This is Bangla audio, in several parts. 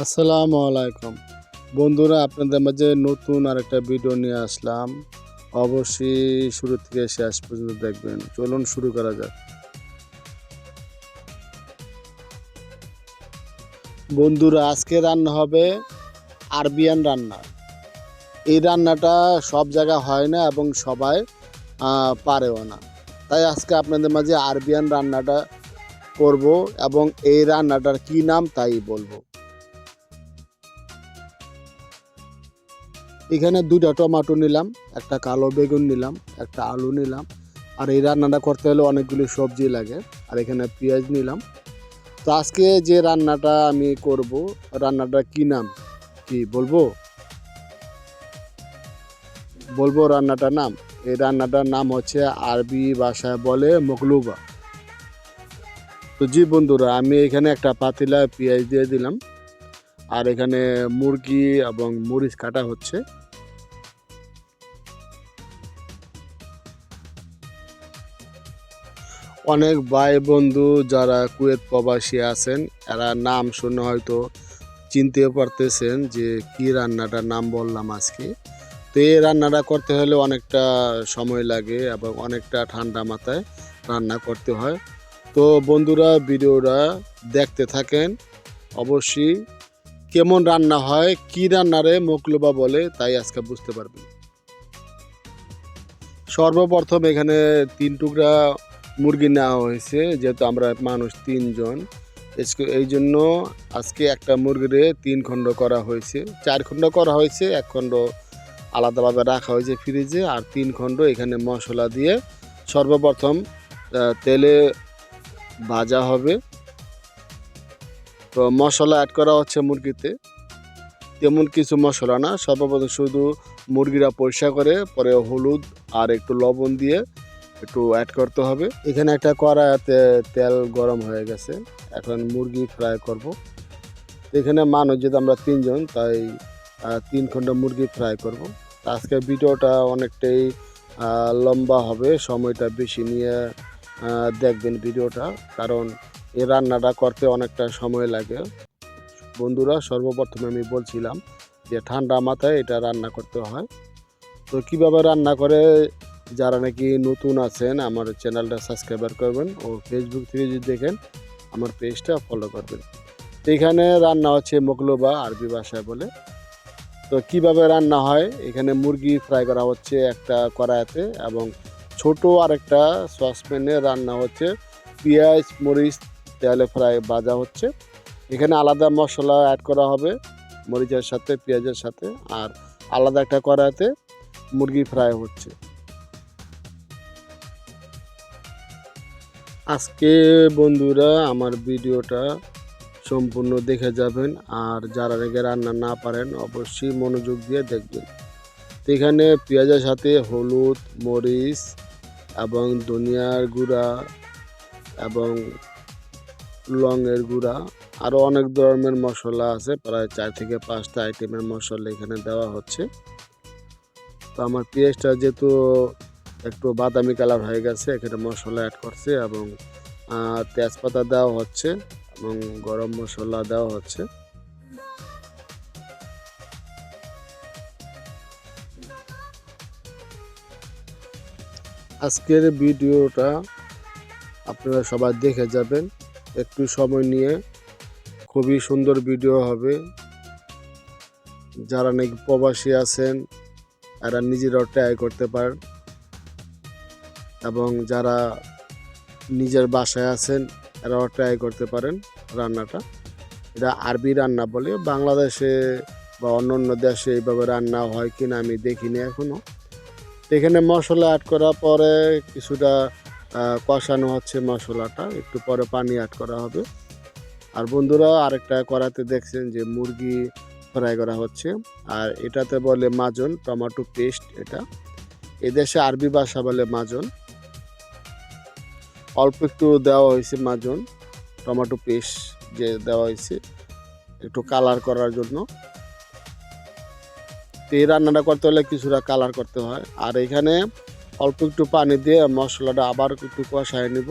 আসসালামু আলাইকুম। বন্ধুরা, আপনাদের মাঝে নতুন আরেকটা ভিডিও নিয়ে আসলাম। অবশ্যই শুরু থেকে শেষ পর্যন্ত দেখবেন। চলুন শুরু করা যাক। বন্ধুরা, আজকে রান্না হবে আরবিয়ান রান্না। এই রান্নাটা সব জায়গায় হয় না এবং সবাই পারেও না। তাই আজকে আপনাদের মাঝে আরবিয়ান রান্নাটা করব এবং এই রান্নাটার কি নাম তাই বলব। এখানে দুইটা টমাটো নিলাম, একটা কালো বেগুন নিলাম, একটা আলু নিলাম, আর এই রান্নাটা করতে হলে অনেকগুলি সবজি লাগে, আর এখানে পেঁয়াজ নিলাম। তো আজকে যে রান্নাটা আমি করব, রান্নাটা কি নাম? কি বলব? বলব রান্নাটার নাম। এই রান্নাটার নাম হচ্ছে আরবি ভাষায় বলে মকলুবা। তো জি বন্ধুরা, আমি এখানে একটা পাতিলা পেঁয়াজ দিয়ে দিলাম, আর এখানে মুরগি এবং মরিচ কাটা হচ্ছে। অনেক ভাই বন্ধু যারা কুয়েত প্রবাসী আছেন, এরা নাম শুনে হয়তো চিনতে পারতেছেন যে কি রান্নাটার নাম বললাম আজকে। তো এই রান্নাটা করতে হলে অনেকটা সময় লাগে এবং অনেকটা ঠান্ডা মাথায় রান্না করতে হয়। তো বন্ধুরা, ভিডিওটা দেখতে থাকেন। অবশ্যই কেমন রান্না হয়, কি রান্নারে মকলুবা বলে, তাই আজকে বুঝতে পারবেন। সর্বপ্রথম এখানে তিন টুকরা মুরগি নেওয়া হয়েছে, যেহেতু আমরা মানুষ তিনজন। এই জন্য আজকে একটা মুরগিরে তিন খণ্ড করা হয়েছে। চার খণ্ড করা হয়েছে, এক খণ্ড আলাদাভাবে রাখা হয়েছে ফ্রিজে, আর তিন খণ্ড এখানে মশলা দিয়ে সর্বপ্রথম তেলে ভাজা হবে। তো মশলা অ্যাড করা হচ্ছে মুরগিতে। তেমন কিছু মশলা না, সর্বপ্রথম শুধু মুরগিরা পরিষ্কার করে, পরে হলুদ আর একটু লবণ দিয়ে একটু অ্যাড করতে হবে। এখানে একটা কড়াইতে তেল গরম হয়ে গেছে। এখন মুরগি ফ্রাই করব। এখানে মানুষ যেহেতু আমরা তিনজন, তাই তিন খণ্ড মুরগি ফ্রাই করব। আজকে ভিডিওটা অনেকটাই লম্বা হবে। সময়টা বেশি নিয়ে দেখবেন ভিডিওটা। কারণ এই রান্নাটা করতে অনেকটা সময় লাগে। বন্ধুরা, সর্বপ্রথমে আমি বলছিলাম যে ঠান্ডা মাথায় এটা রান্না করতে হয়। তো কীভাবে রান্না করে যারা নাকি নতুন আছেন, আমার চ্যানেলটা সাবস্ক্রাইবার করবেন ও ফেসবুক থেকে যদি দেখেন, আমার পেজটা ফলো করবেন। এখানে রান্না হচ্ছে মকলুবা আরবি ভাষায় বলে। তো কীভাবে রান্না হয়? এখানে মুরগি ফ্রাই করা হচ্ছে একটা কড়াইতে এবং ছোট আরেকটা সসপ্যানে রান্না হচ্ছে পেঁয়াজ, মরিচ, তেলে ফ্রাই ভাজা হচ্ছে। এখানে আলাদা মশলা অ্যাড করা হবে, মরিচের সাথে, পেঁয়াজের সাথে, আর আলাদা একটা কড়াইতে মুরগি ফ্রাই হচ্ছে। আজকে বন্ধুরা আমার ভিডিওটা সম্পূর্ণ দেখে যাবেন, আর যারা রেগে রান্না না পারেন অবশ্যই মনোযোগ দিয়ে দেখবেন। এখানে পেঁয়াজের সাথে হলুদ, মরিচ এবং ধনিয়ার গুঁড়া এবং লংয়ের গুঁড়া আরও অনেক ধরনের মশলা আছে, প্রায় চার থেকে পাঁচটা আইটেমের মশলা এখানে দেওয়া হচ্ছে। তো আমার পেঁয়াজটা যেহেতু একটু বাদামি কালার হয়ে গেছে, এখানে মশলা অ্যাড করছে এবং তেজপাতা দেওয়া হচ্ছে এবং গরম মশলা দেওয়া হচ্ছে। আজকের ভিডিওটা আপনারা সবাই দেখে যাবেন। একটু সময় নিয়ে খুবই সুন্দর ভিডিও হবে। যারা নাকি প্রবাসী আছেন, এরা নিজেরাও ট্রাই করতে পারেন। এবং যারা নিজের বাসায় আছেন, এরাও ট্রাই করতে পারেন রান্নাটা। এটা আরবি রান্না বলে, বাংলাদেশে বা অন্য অন্য দেশে এইভাবে রান্না হয় কিনা আমি দেখিনি এখনও এখানে মশলা অ্যাড করার পরে কিছুটা কষানো হচ্ছে মশলাটা, একটু পরে পানি অ্যাড করা হবে। আর বন্ধুরা, আরেকটা করাতে দেখছেন যে মুরগি ফ্রাই করা হচ্ছে। আর এটাতে বলে মাজন টমাটো পেস্ট এটা। এদেশে আরবি ভাষা বলে মাজন। অল্প একটু দেওয়া হয়েছে মাজন, টমেটো পেস্ট যে দেওয়া হয়েছে, একটু কালার করার জন্য। তো এই রান্নাটা করতে হলে কিছুটা কালার করতে হয়। আর এখানে অল্প একটু পানি দিয়ে মশলাটা আবার একটু কষায় নেব।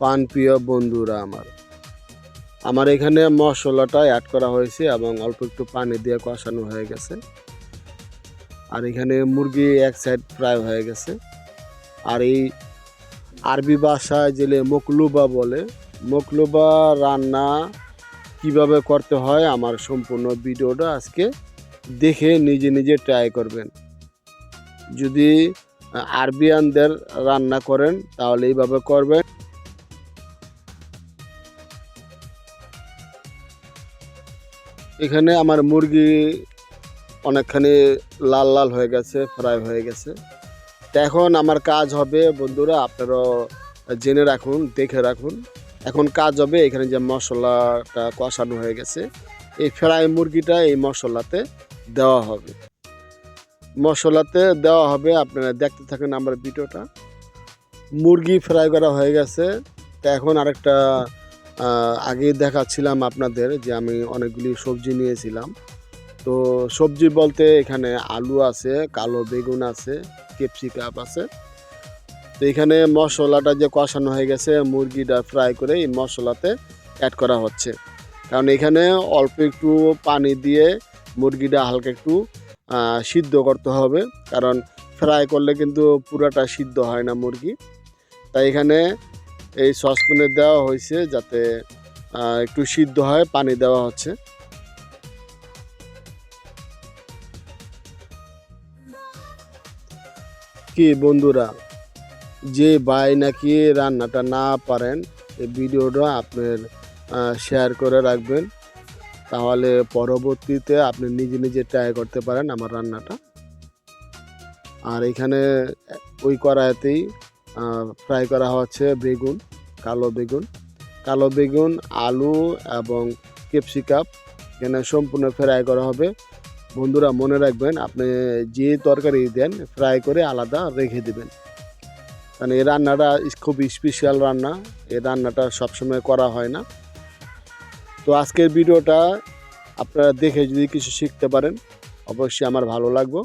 পান প্রিয় বন্ধুরা আমার আমার এখানে মশলাটা অ্যাড করা হয়েছে এবং অল্প একটু পানি দিয়ে কষানো হয়ে গেছে। আর এখানে মুরগি এক সাইড ফ্রাই হয়ে গেছে। আর এই আরবি ভাষায় জেলে মকলুবা বলে, মকলুবা রান্না কীভাবে করতে হয় আমার সম্পূর্ণ ভিডিওটা আজকে দেখে নিজে নিজে ট্রাই করবেন। যদি আরবিয়ানদের রান্না করেন তাহলে এইভাবে করবেন। এখানে আমার মুরগি অনেকখানি লাল লাল হয়ে গেছে, ফ্রাই হয়ে গেছে। তো এখন আমার কাজ হবে, বন্ধুরা, আপনারাও জেনে রাখুন, দেখে রাখুন। এখন কাজ হবে এখানে যে মশলাটা কষানো হয়ে গেছে, এই ফ্রাই মুরগিটা এই মশলাতে দেওয়া হবে। মশলাতে দেওয়া হবে, আপনারা দেখতে থাকেন আমার ভিডিওটা। মুরগি ফ্রাই করা হয়ে গেছে, তো এখন আরেকটা আগে দেখাচ্ছিলাম আপনাদের যে আমি অনেকগুলি সবজি নিয়েছিলাম। তো সবজি বলতে এখানে আলু আছে, কালো বেগুন আছে, ক্যাপসিকাম আছে। তো এখানে মশলাটা যে কষানো হয়ে গেছে, মুরগিটা ফ্রাই করে এই মশলাতে অ্যাড করা হচ্ছে। কারণ এখানে অল্প একটু পানি দিয়ে মুরগিটা হালকা একটু সিদ্ধ করতে হবে। কারণ ফ্রাই করলে কিন্তু পুরাটা সিদ্ধ হয় না মুরগি। তাই এখানে এই সসপ্যানে দেওয়া হয়েছে যাতে একটু সিদ্ধ হয়, পানি দেওয়া হচ্ছে। কি বন্ধুরা, যে ভাই নাকি রান্নাটা না পারেন, এই ভিডিওটা আপনার শেয়ার করে রাখবেন। তাহলে পরবর্তীতে আপনি নিজে নিজে ট্রাই করতে পারেন আমার রান্নাটা। আর এখানে, ওই কড়াইতেই ফ্রাই করা হচ্ছে বেগুন, কালো বেগুন। কালো বেগুন, আলু এবং ক্যাপসিকাম এখানে সম্পূর্ণ ফ্রাই করা হবে। বন্ধুরা, মনে রাখবেন, আপনি যে তরকারি দেন ফ্রাই করে আলাদা রেখে দেবেন। কারণ এই রান্নাটা খুব স্পেশাল রান্না। এই রান্নাটা সবসময় করা হয় না। তো আজকের ভিডিওটা আপনারা দেখে যদি কিছু শিখতে পারেন, অবশ্যই আমার ভালো লাগবে।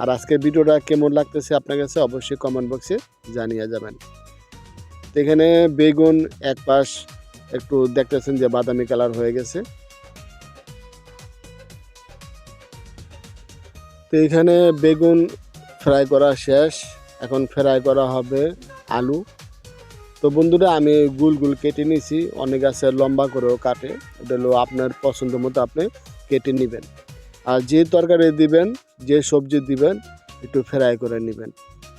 আর আজকের ভিডিওটা কেমন লাগতেছে আপনার কাছে অবশ্যই কমেন্ট বক্সে জানিয়ে যাবেন। তো এখানে বেগুন এক পাশ একটু দেখতেছেন যে বাদামি কালার হয়ে গেছে। তো এখানে বেগুন ফ্রাই করা শেষ, এখন ফ্রাই করা হবে আলু। তো বন্ধুরা, আমি গুল গুল কেটে নিয়েছি, অনেক আছে লম্বা করেও কাটে এটা হলো আপনার পছন্দ মতো আপনি কেটে নেবেন। আর যে তরকারি দিবেন, যে সবজি দিবেন, একটু ফ্রাই করে নেবেন।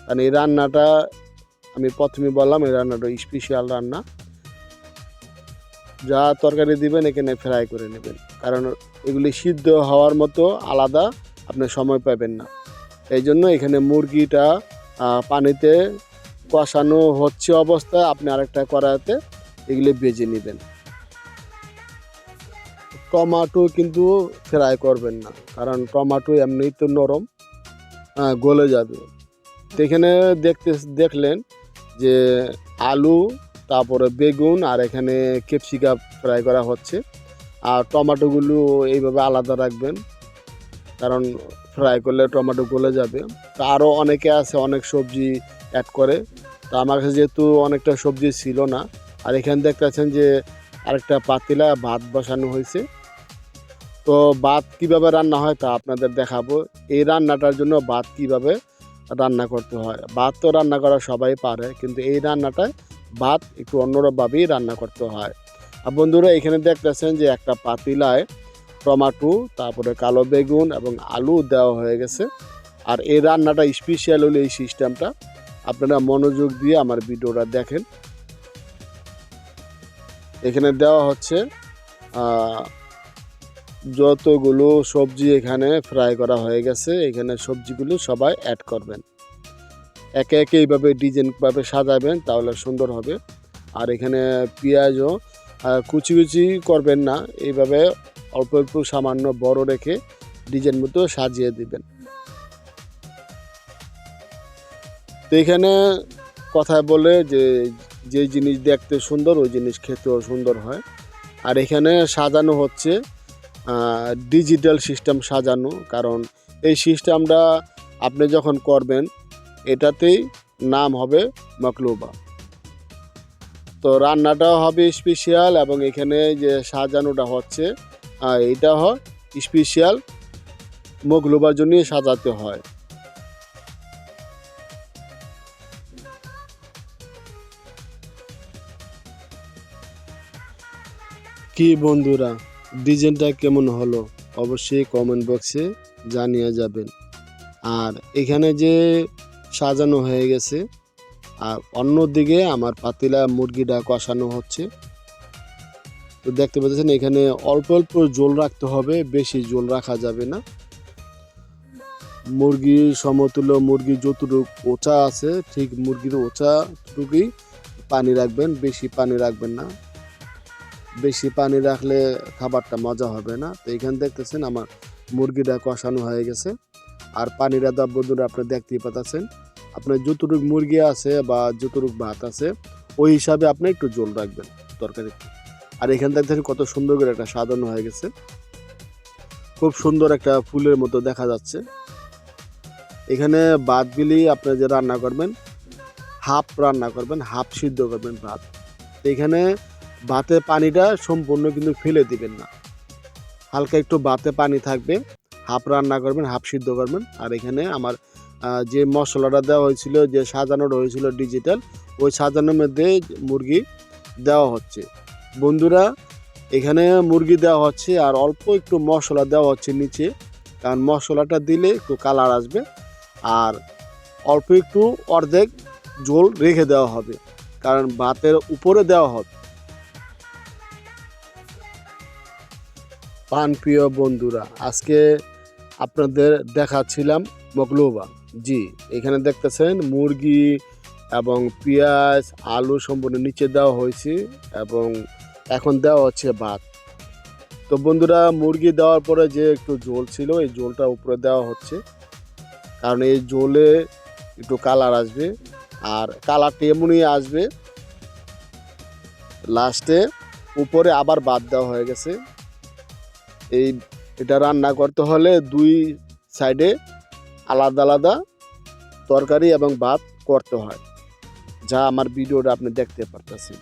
কারণ এই রান্নাটা আমি প্রথমে বললাম, এই রান্নাটা স্পেশাল রান্না। যা তরকারি দিবেন, এখানে ফ্রাই করে নেবেন। কারণ এগুলি সিদ্ধ হওয়ার মতো আলাদা আপনি সময় পাবেন না। এই জন্য এখানে মুরগিটা পানিতে কষানো হচ্ছে অবস্থায় আপনি আরেকটা কড়াইতে এগুলি বেজে নেবেন। টমাটো কিন্তু ফ্রাই করবেন না কারণ টমাটো এমনিই তো নরম আহ, গলে যাবে। এখানে দেখতে দেখলেন যে আলু তারপরে বেগুন আর এখানে ক্যাপসিকাম ফ্রাই করা হচ্ছে। আর টমাটোগুলো এইভাবে আলাদা রাখবেন কারণ ফ্রাই করলে টমেটো গলে যাবে। তো আরও অনেকে আছে অনেক সবজি অ্যাড করে। তো আমার কাছে যেহেতু অনেকটা সবজি ছিল না আর এখানে দেখতেছেন যে আরেকটা পাতিলা ভাত বসানো হয়েছে। তো ভাত কীভাবে রান্না হয় তা আপনাদের দেখাবো। এই রান্নাটার জন্য ভাত কীভাবে রান্না করতে হয়। ভাত তো রান্না করা সবাই পারে, কিন্তু এই রান্নাটায় ভাত একটু অন্যরকমভাবেই রান্না করতে হয়। আর বন্ধুরা, এখানে দেখতেছেন যে একটা পাতিলায় টমাটো, তারপরে কালো বেগুন এবং আলু দেওয়া হয়ে গেছে। আর এই রান্নাটা স্পেশাল হলো এই সিস্টেমটা আপনারা মনোযোগ দিয়ে আমার ভিডিওটা দেখেন। এখানে দেওয়া হচ্ছে যতগুলো সবজি এখানে ফ্রাই করা হয়ে গেছে, এখানে সবজিগুলো সবাই অ্যাড করবেন। একে একে এইভাবে ডিজাইনভাবে সাজাবেন, তাহলে সুন্দর হবে। আর এখানে পেঁয়াজও কুচি কুচি করবেন না, এইভাবে অল্প অল্প সামান্য বড় রেখে ডিজাইন মতো সাজিয়ে দিবেন। তো এখানে কথায় বলে যে যে জিনিস দেখতে সুন্দর, ওই জিনিস খেতেও সুন্দর হয়। আর এখানে সাজানো হচ্ছে ডিজিটাল সিস্টেম সাজানো, কারণ এই সিস্টেমটা আপনি যখন করবেন, এটাতেই নাম হবে মকলুবা। তো রান্নাটাও হবে স্পেশাল এবং এখানে যে সাজানোটা হচ্ছে এইটা হয় স্পেশাল মোগলোবার জন্য সাজাতে হয়। কি বন্ধুরা? ডিজাইনটা কেমন হলো অবশ্যই কমেন্ট বক্সে জানিয়ে যাবেন। আর এখানে যে সাজানো হয়ে গেছে, আর অন্যদিকে আমার পাতিলা মুরগিটা কষানো হচ্ছে। তো দেখতে পাচ্ছেন এখানে অল্প অল্প জল রাখতে হবে, বেশি জল রাখা যাবে না। মুরগি সমতুল্য মুরগি যতটুকু ওচা আছে, ঠিক মুরগির ওচাটুকুই পানি রাখবেন, বেশি পানি রাখবেন না। বেশি পানি রাখলে খাবারটা মজা হবে না। তো এখানে দেখতেছেন আমার মুরগিটা কষানো হয়ে গেছে। আর পানিটা দা বন্ধুরা আপনি দেখতেই পাচ্ছেন। আপনার যতটুকু মুরগি আছে বা যতটুকু ভাত আছে, ওই হিসাবে আপনি একটু জল রাখবেন তরকারি আর এখান দেখতেছেন কত সুন্দর করে একটা সাজানো হয়ে গেছে। খুব সুন্দর একটা ফুলের মতো দেখা যাচ্ছে। এখানে ভাতগুলি আপনি যে রান্না করবেন, হাফ রান্না করবেন, হাফ সিদ্ধ করবেন ভাত। এখানে ভাতের পানিটা সম্পূর্ণ কিন্তু ফেলে দিবেন না। হালকা একটু ভাতে পানি থাকবে, হাফ রান্না করবেন, হাফ সিদ্ধ করবেন। আর এখানে আমার যে মশলাটা দেওয়া হয়েছিল, যে সাজানোটা হয়েছিল ডিজিটাল ওই সাজানোর মধ্যে মুরগি দেওয়া হচ্ছে। বন্ধুরা, এখানে মুরগি দেওয়া হচ্ছে আর অল্প একটু মশলা দেওয়া হচ্ছে নিচে, কারণ মশলাটা দিলে একটু কালার আসবে। আর অল্প একটু অর্ধেক ঝোল রেখে দেওয়া হবে, কারণ ভাতের উপরে দেওয়া হবে। পান প্রিয় বন্ধুরা, আজকে আপনাদের দেখাচ্ছিলাম মকলুবা। জি, এখানে দেখতেছেন মুরগি এবং পেঁয়াজ, আলু সম্পূর্ণ নিচে দেওয়া হয়েছে এবং এখন দেওয়া হচ্ছে ভাত। তো বন্ধুরা, মুরগি দেওয়ার পরে যে একটু ঝোল ছিল, এই ঝোলটা উপরে দেওয়া হচ্ছে। কারণ এই জোলে একটু কালার আসবে আর কালারটা এমনই আসবে, লাস্টে উপরে আবার বাদ দেওয়া হয়ে গেছে। এই এটা রান্না করতে হলে দুই সাইডে আলাদা আলাদা তরকারি এবং ভাত করতে হয়। যা আমার ভিডিওটা আপনি দেখতে পারতেছেন।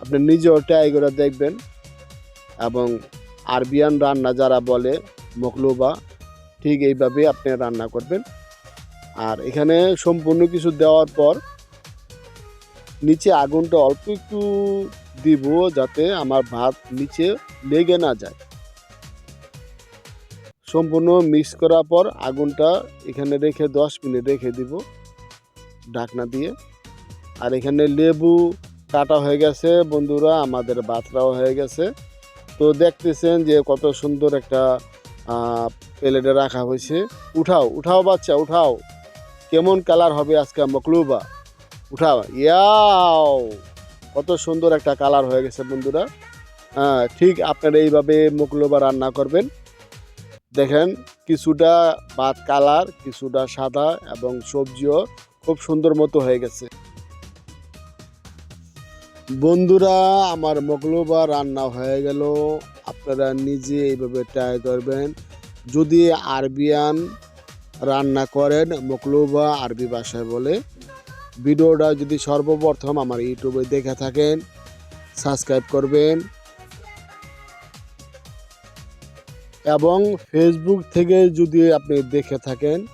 আপনি নিজেও ট্রাই করে দেখবেন এবং আরবিয়ান রান্না যারা বলে, মকলুবা, ঠিক এইভাবে আপনি রান্না করবেন। আর এখানে সম্পূর্ণ কিছু দেওয়ার পর নিচে আগুনটা অল্প একটু দিব যাতে আমার ভাত নিচে লেগে না যায়। সম্পূর্ণ মিক্স করার পর আগুনটা এখানে রেখে দশ মিনিট রেখে দিব ঢাকনা দিয়ে। আর এখানে লেবু কাটা হয়ে গেছে, বন্ধুরা, আমাদের বাতরাও হয়ে গেছে। তো দেখতেছেন যে কত সুন্দর একটা প্লেটে রাখা হয়েছে। উঠাও উঠাও বাচ্চা, উঠাও। কেমন কালার হবে আজকে মকলুবা? উঠাও। ইয়াও! কত সুন্দর একটা কালার হয়ে গেছে, বন্ধুরা। ঠিক আপনারা এইভাবে মকলুবা রান্না করবেন। দেখেন, কিছুটা ভাত কালার, কিছুটা সাদা এবং সবজিও খুব সুন্দর মতো হয়ে গেছে। বন্ধুরা, আমার মকলুবা রান্না হয়ে গেল। আপনারা নিজে এইভাবে ট্রাই করবেন। যদি আরবিয়ান রান্না করেন মকলুবা আরবি ভাষায় বলে, ভিডিওটা যদি সর্বপ্রথম আমার ইউটিউবে দেখে থাকেন সাবস্ক্রাইব করবেন। এবং ফেসবুক থেকে যদি আপনি দেখে থাকেন,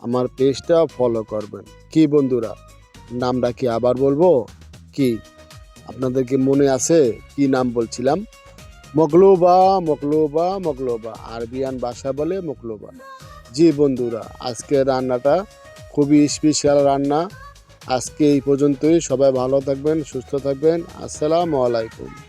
আমার পেজটা ফলো করবেন। কি বন্ধুরা, নামটা কি আবার বলব? কি? আপনাদের কি মনে আছে কি নাম বলছিলাম? মকলুবা মকলুবা মকলুবা। আরবিয়ান ভাষা বলে মকলুবা। জি বন্ধুরা, আজকে রান্নাটা খুবই স্পেশাল রান্না। আজকে এই পর্যন্তই। সবাই ভালো থাকবেন, সুস্থ থাকবেন। আসসালামু আলাইকুম।